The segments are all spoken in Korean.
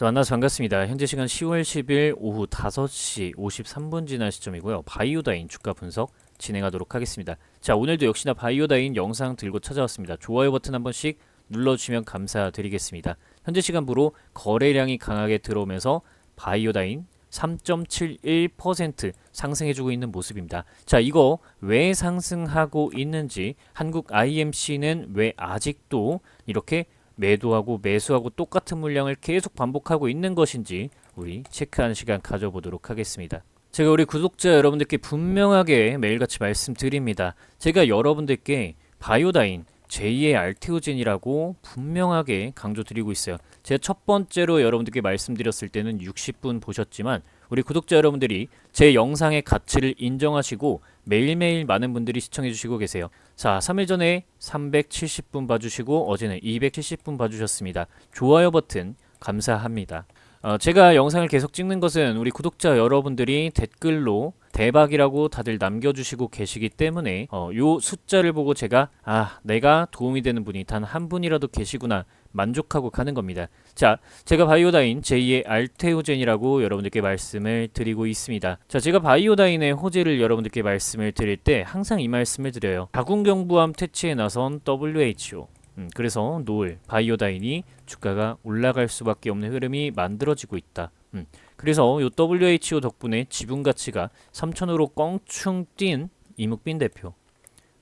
자, 만나서 반갑습니다. 현재 시간 10월 10일 오후 5시 53분 지난 시점이고요. 바이오다인 주가 분석 진행하도록 하겠습니다. 자, 오늘도 역시나 바이오다인 영상 들고 찾아왔습니다. 좋아요 버튼 한 번씩 눌러주시면 감사드리겠습니다. 현재 시간부로 거래량이 강하게 들어오면서 바이오다인 3.71% 상승해주고 있는 모습입니다. 자, 이거 왜 상승하고 있는지 한국 IMC는 왜 아직도 이렇게 매도하고 매수하고 똑같은 물량을 계속 반복하고 있는 것인지 우리 체크하는 시간 가져보도록 하겠습니다. 제가 우리 구독자 여러분들께 분명하게 매일같이 말씀드립니다. 제가 여러분들께 바이오다인 제2의 알테오젠이라고 분명하게 강조드리고 있어요. 제가 첫 번째로 여러분들께 말씀드렸을 때는 60분 보셨지만 우리 구독자 여러분들이 제 영상의 가치를 인정하시고 매일매일 많은 분들이 시청해 주시고 계세요. 자, 3일 전에 370분 봐주시고 어제는 270분 봐주셨습니다. 좋아요 버튼 감사합니다. 어, 제가 영상을 계속 찍는 것은 우리 구독자 여러분들이 댓글로 대박이라고 다들 남겨주시고 계시기 때문에 어, 요 숫자를 보고 제가 아 내가 도움이 되는 분이 단 한 분이라도 계시구나 만족하고 가는 겁니다. 자, 제가 바이오다인 제2의 알테오젠이라고 여러분들께 말씀을 드리고 있습니다. 자, 제가 바이오다인의 호재를 여러분들께 말씀을 드릴 때 항상 이 말씀을 드려요. 자궁경부암 퇴치에 나선 WHO 음, 그래서 노을 바이오다인이 주가가 올라갈 수밖에 없는 흐름이 만들어지고 있다. 음, 그래서 요 WHO 덕분에 지분 가치가 3천으로 껑충 뛴 이묵빈 대표.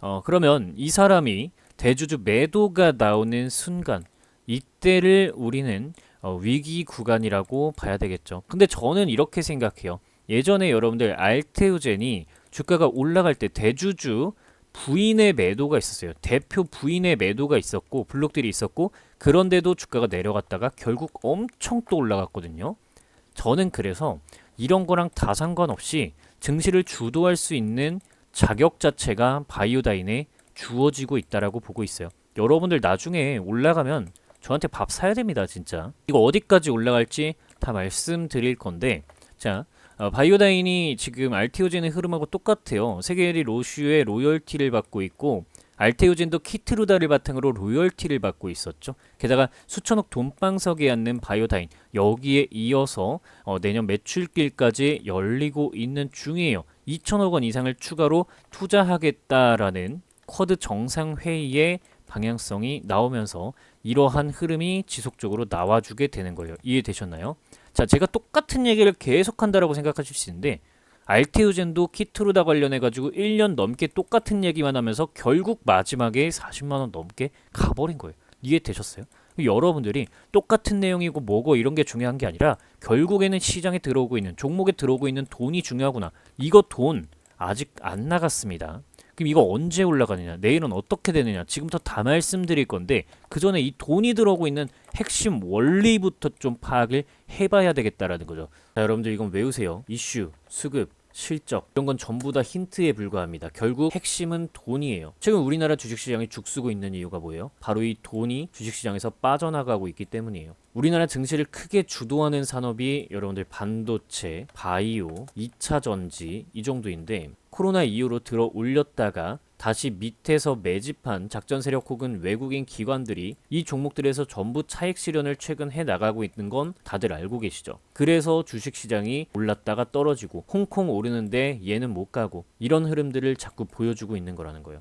어, 그러면 이 사람이 대주주 매도가 나오는 순간 이때를 우리는 어, 위기 구간이라고 봐야 되겠죠. 근데 저는 이렇게 생각해요. 예전에 여러분들 알테우젠이 주가가 올라갈 때 대주주 부인의 매도가 있었어요. 대표 부인의 매도가 있었고 블록들이 있었고 그런데도 주가가 내려갔다가 결국 엄청 또 올라갔거든요. 저는 그래서 이런 거랑 다 상관없이 증시를 주도할 수 있는 자격 자체가 바이오다인에 주어지고 있다라고 보고 있어요. 여러분들 나중에 올라가면 저한테 밥 사야 됩니다, 진짜. 이거 어디까지 올라갈지 다 말씀드릴 건데, 자, 어, 바이오다인이 지금 알테오젠의 흐름하고 똑같아요. 세계리 로슈의 로열티를 받고 있고, 알테오젠도 키트루다를 바탕으로 로열티를 받고 있었죠. 게다가 수천억 돈방석에 앉는 바이오다인 여기에 이어서 어, 내년 매출길까지 열리고 있는 중이에요. 2천억 원 이상을 추가로 투자하겠다라는 쿼드 정상회의의 방향성이 나오면서 이러한 흐름이 지속적으로 나와주게 되는 거예요. 이해되셨나요? 자, 제가 똑같은 얘기를 계속한다라고 생각하실 수 있는데 알테우젠도 키트루다 관련해 가지고 1년 넘게 똑같은 얘기만 하면서 결국 마지막에 40만 원 넘게 가버린 거예요. 이해되셨어요? 여러분들이 똑같은 내용이고 뭐고 이런 게 중요한 게 아니라 결국에는 시장에 들어오고 있는 종목에 들어오고 있는 돈이 중요하구나. 이거 돈 아직 안 나갔습니다. 그럼 이거 언제 올라가느냐? 내일은 어떻게 되느냐? 지금부터 다 말씀드릴 건데 그 전에 이 돈이 들어오고 있는 핵심 원리부터 좀 파악을 해봐야 되겠다라는 거죠. 자, 여러분들 이건 외우세요. 이슈, 수급, 실적 이런 건 전부 다 힌트에 불과합니다. 결국 핵심은 돈이에요. 최근 우리나라 주식시장이 죽쓰고 있는 이유가 뭐예요? 바로 이 돈이 주식시장에서 빠져나가고 있기 때문이에요. 우리나라 증시를 크게 주도하는 산업이 여러분들 반도체, 바이오, 2차 전지 이 정도인데 코로나 이후로 들어 올렸다가 다시 밑에서 매집한 작전 세력 혹은 외국인 기관들이 이 종목들에서 전부 차익 실현을 최근 해 나가고 있는 건 다들 알고 계시죠. 그래서 주식 시장이 올랐다가 떨어지고 홍콩 오르는데 얘는 못 가고 이런 흐름들을 자꾸 보여주고 있는 거라는 거예요.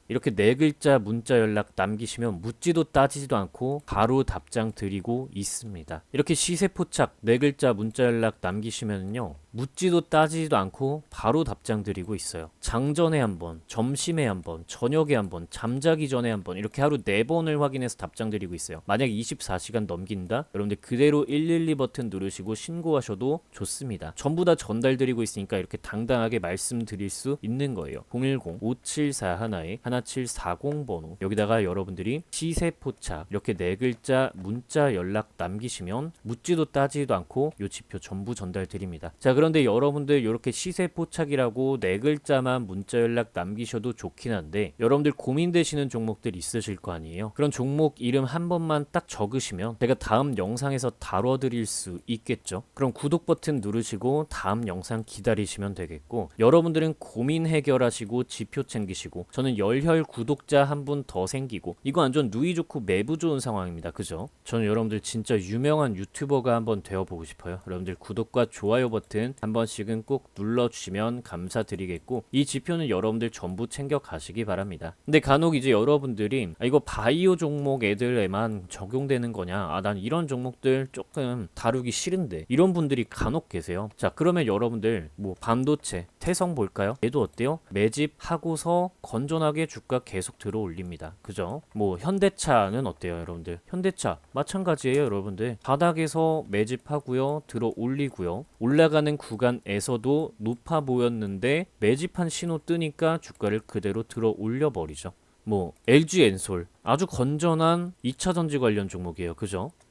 이렇게 네 글자 문자 연락 남기시면 묻지도 따지지도 않고 바로 답장 드리고 있습니다. 이렇게 시세 포착 네 글자 문자 연락 남기시면요. 묻지도 따지지도 않고 바로 답장 드리고 있어요. 장전에 한 번, 점심에 한 번, 저녁에 한 번, 잠자기 전에 한 번 이렇게 하루 네 번을 확인해서 답장 드리고 있어요. 만약 24시간 넘긴다? 여러분들 그대로 112 버튼 누르시고 신고하셔도 좋습니다. 전부 다 전달 드리고 있으니까 이렇게 당당하게 말씀드릴 수 있는 거예요. 010-574 하나에 1740 번호 여기다가 여러분들이 시세 포착 이렇게 네 글자 문자 연락 남기시면 묻지도 따지지도 않고 요 지표 전부 전달 드립니다. 자 그런데 여러분들 이렇게 시세 포착이라고 네 글자만 문자 연락 남기셔도 좋긴 한데 여러분들 고민되시는 종목들 있으실 거 아니에요. 그런 종목 이름 한 번만 딱 적으시면 제가 다음 영상에서 다뤄드릴 수 있겠죠. 그럼 구독 버튼 누르시고 다음 영상 기다리시면 되겠고 여러분들은 고민 해결하시고 지표 챙기시고 저는 열혈 구독자 한 분 더 생기고 이거 완전 누이 좋고 매부 좋은 상황입니다. 그죠? 저는 여러분들 진짜 유명한 유튜버가 한번 되어보고 싶어요. 여러분들 구독과 좋아요 버튼 한 번씩은 꼭 눌러주시면 감사드리겠고 이 지표는 여러분들 전부 챙겨 가시기 바랍니다. 근데 간혹 이제 여러분들이 아, 이거 바이오 종목 애들에만 적용되는 거냐? 아, 난 이런 종목들 조금 다루기 싫은데 이런 분들이 간혹 계세요. 자, 그러면 여러분들 뭐 반도체, 태성 볼까요? 얘도 어때요? 매집하고서 건전하게 주가 계속 들어 올립니다. 그죠? 뭐 현대차는 어때요, 여러분들? 현대차 마찬가지예요, 여러분들. 바닥에서 매집하고요, 들어 올리고요. 올라가는 구간에서도 높아 보였는데 매집한 신호 뜨니까 주가를 그대로 들어 올려 버리죠. 뭐 LG 엔솔 아주 건전한 2차 전지 관련 종목이에요. 그죠?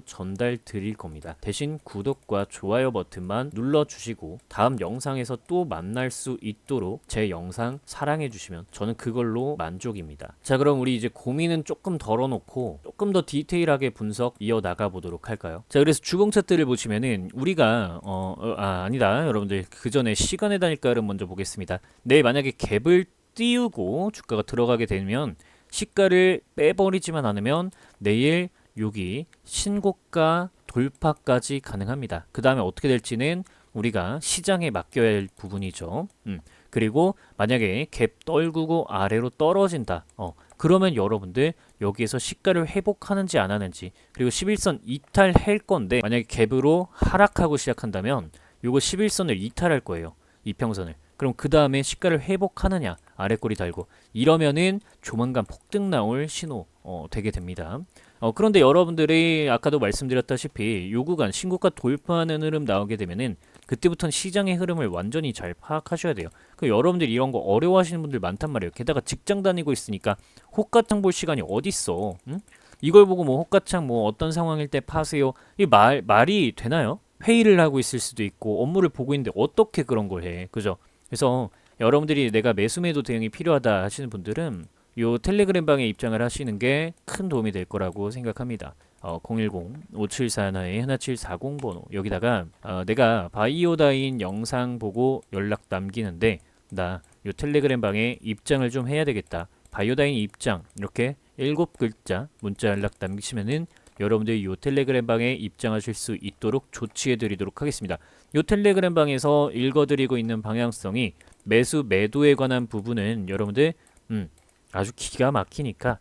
전달 드릴 겁니다. 대신 구독과 좋아요 버튼만 눌러주시고 다음 영상에서 또 만날 수 있도록 제 영상 사랑해 주시면 저는 그걸로 만족입니다. 자 그럼 우리 이제 고민은 조금 덜어놓고 조금 더 디테일하게 분석 이어나가 보도록 할까요? 자 그래서 주봉 차트를 보시면은 우리가 어, 어, 아 아니다 여러분들 그 전에 시간의 단일가를 먼저 보겠습니다. 내일 만약에 갭을 띄우고 주가가 들어가게 되면 시가를 빼버리지만 않으면 내일 여기 신고가 돌파까지 가능합니다. 그 다음에 어떻게 될지는 우리가 시장에 맡겨야 할 부분이죠. 음, 그리고 만약에 갭 떨구고 아래로 떨어진다. 어, 그러면 여러분들 여기에서 시가를 회복하는지 안 하는지 그리고 11선 이탈할 건데 만약에 갭으로 하락하고 시작한다면 요거 11선을 이탈할 거예요. 이평선을. 그럼 그 다음에 시가를 회복하느냐 아래 꼬리 달고 이러면은 조만간 폭등 나올 신호 어, 되게 됩니다. 어, 그런데 여러분들이 아까도 말씀드렸다시피 요 구간 신고가 돌파하는 흐름 나오게 되면은 그때부터는 시장의 흐름을 완전히 잘 파악하셔야 돼요. 그 여러분들이 이런 거 어려워하시는 분들 많단 말이에요. 게다가 직장 다니고 있으니까 호가창 볼 시간이 어딨어? 응? 이걸 보고 뭐 호가창 뭐 어떤 상황일 때 파세요? 이 말 말이 되나요? 회의를 하고 있을 수도 있고 업무를 보고 있는데 어떻게 그런 걸 해? 그죠? 그래서 여러분들이 내가 매수매도 대응이 필요하다 하시는 분들은 요 텔레그램 방에 입장을 하시는 게 큰 도움이 될 거라고 생각합니다. 어, 010-5741-1740 번호 여기다가 어, 내가 바이오다인 영상 보고 연락 남기는데 나 요 텔레그램 방에 입장을 좀 해야 되겠다. 바이오다인 입장 이렇게 일곱 글자 문자 연락 남기시면은 여러분들이 요 텔레그램 방에 입장하실 수 있도록 조치해 드리도록 하겠습니다. 요 텔레그램 방에서 읽어드리고 있는 방향성이 매수 매도에 관한 부분은 여러분들 음, 아주 기가 막히니까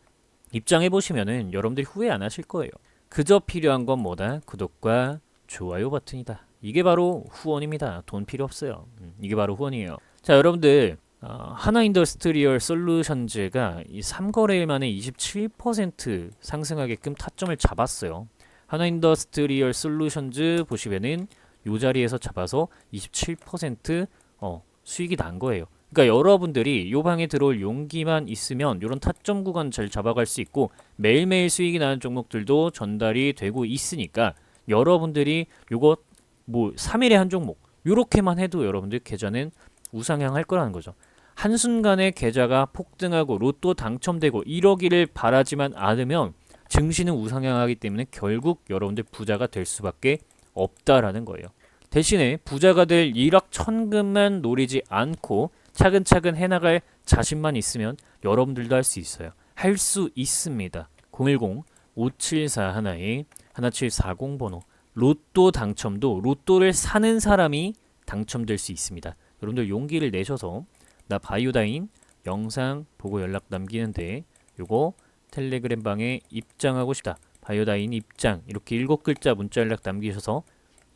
입장해 보시면은 여러분들이 후회 안 하실 거예요. 그저 필요한 건 뭐다? 구독과 좋아요 버튼이다. 이게 바로 후원입니다. 돈 필요 없어요. 음, 이게 바로 후원이에요. 자, 여러분들 어, 하나 인더스트리얼 솔루션즈가 이 3거래일 만에 27% 상승하게끔 타점을 잡았어요. 하나 인더스트리얼 솔루션즈 보시면은 요 자리에서 잡아서 27% 어, 수익이 난 거예요. 그러니까 여러분들이 요 방에 들어올 용기만 있으면 이런 타점 구간 잘 잡아갈 수 있고 매일매일 수익이 나는 종목들도 전달이 되고 있으니까 여러분들이 요거 뭐 3일에 한 종목 요렇게만 해도 여러분들 계좌는 우상향 할 거라는 거죠. 한순간에 계좌가 폭등하고 로또 당첨되고 이러기를 바라지만 않으면 증시는 우상향하기 때문에 결국 여러분들 부자가 될 수밖에 없다라는 거예요. 대신에 부자가 될 일확천금만 노리지 않고 차근차근 해나갈 자신만 있으면 여러분들도 할 수 있어요. 할 수 있습니다. 010 574 하나에 1740 번호 로또 당첨도 로또를 사는 사람이 당첨될 수 있습니다. 여러분들 용기를 내셔서 나 바이오다인 영상 보고 연락 남기는데 요거 텔레그램 방에 입장하고 싶다. 바이오다인 입장 이렇게 일곱 글자 문자 연락 남기셔서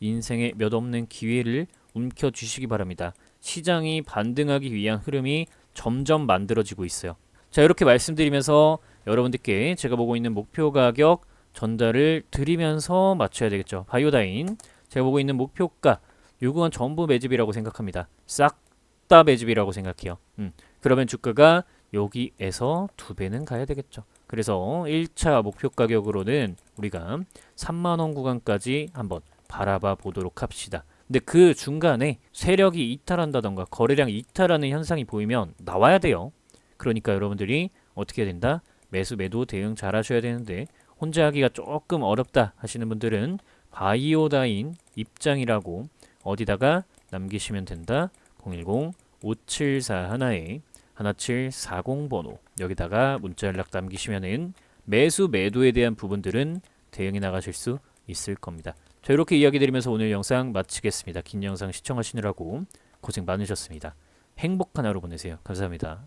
인생에 몇 없는 기회를 움켜 주시기 바랍니다. 시장이 반등하기 위한 흐름이 점점 만들어지고 있어요. 자, 이렇게 말씀드리면서 여러분들께 제가 보고 있는 목표 가격 전달을 드리면서 맞춰야 되겠죠. 바이오다인 제가 보고 있는 목표가 요건 전부 매집이라고 생각합니다. 싹 다 매집이라고 생각해요. 음, 그러면 주가가 여기에서 두 배는 가야 되겠죠. 그래서 1차 목표 가격으로는 우리가 3만 원 구간까지 한번 바라봐 보도록 합시다. 근데 그 중간에 세력이 이탈한다던가 거래량이 이탈하는 현상이 보이면 나와야 돼요. 그러니까 여러분들이 어떻게 해야 된다? 매수 매도 대응 잘 하셔야 되는데 혼자 하기가 조금 어렵다 하시는 분들은 바이오다인 입장이라고 어디다가 남기시면 된다. 010 574 하나에 1740 번호 여기다가 문자 연락 남기시면은 매수 매도에 대한 부분들은 대응해 나가실 수 있을 겁니다. 자 이렇게 이야기 드리면서 오늘 영상 마치겠습니다. 긴 영상 시청하시느라고 고생 많으셨습니다. 행복한 하루 보내세요. 감사합니다.